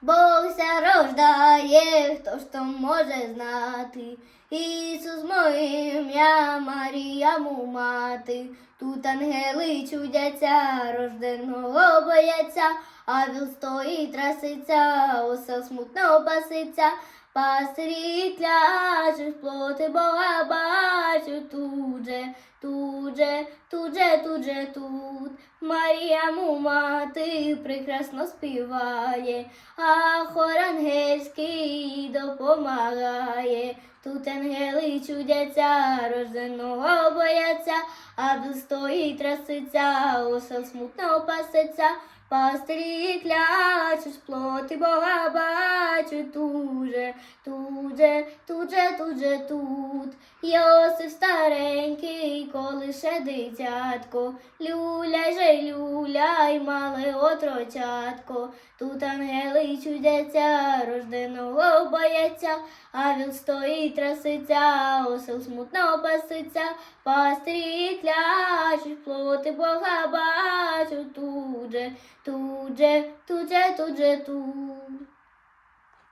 Бог ся рождає, хто ж то може знати. Ісус моє ім'я, Марія му мати. Тут ангели чудяться, рожденого бояться, а віл стоїть траситься, осел смутно паситься. Пастирі клячуть, плоти Бога бачу тут же, тут же, тут. Марія мати прекрасно співає, а хор ангельський допомагає. Тут ангели чудяться, рожденого бояться, а віл стоїть траситься, осел смутно паситься. Пастирі клячуть, плоти Бога бачу тут же, тут же, тут же, тут же, тут. Йосиф старенький, коли ще дитятко, люляй же, люляй, мале отрочатко. Тут ангели чудяться, рожденого бояться, а він стоїть траситься, осел смутно паситься, клячуть, плоти Бога бачу. Тут же, тут же, тут же, тут же, тут.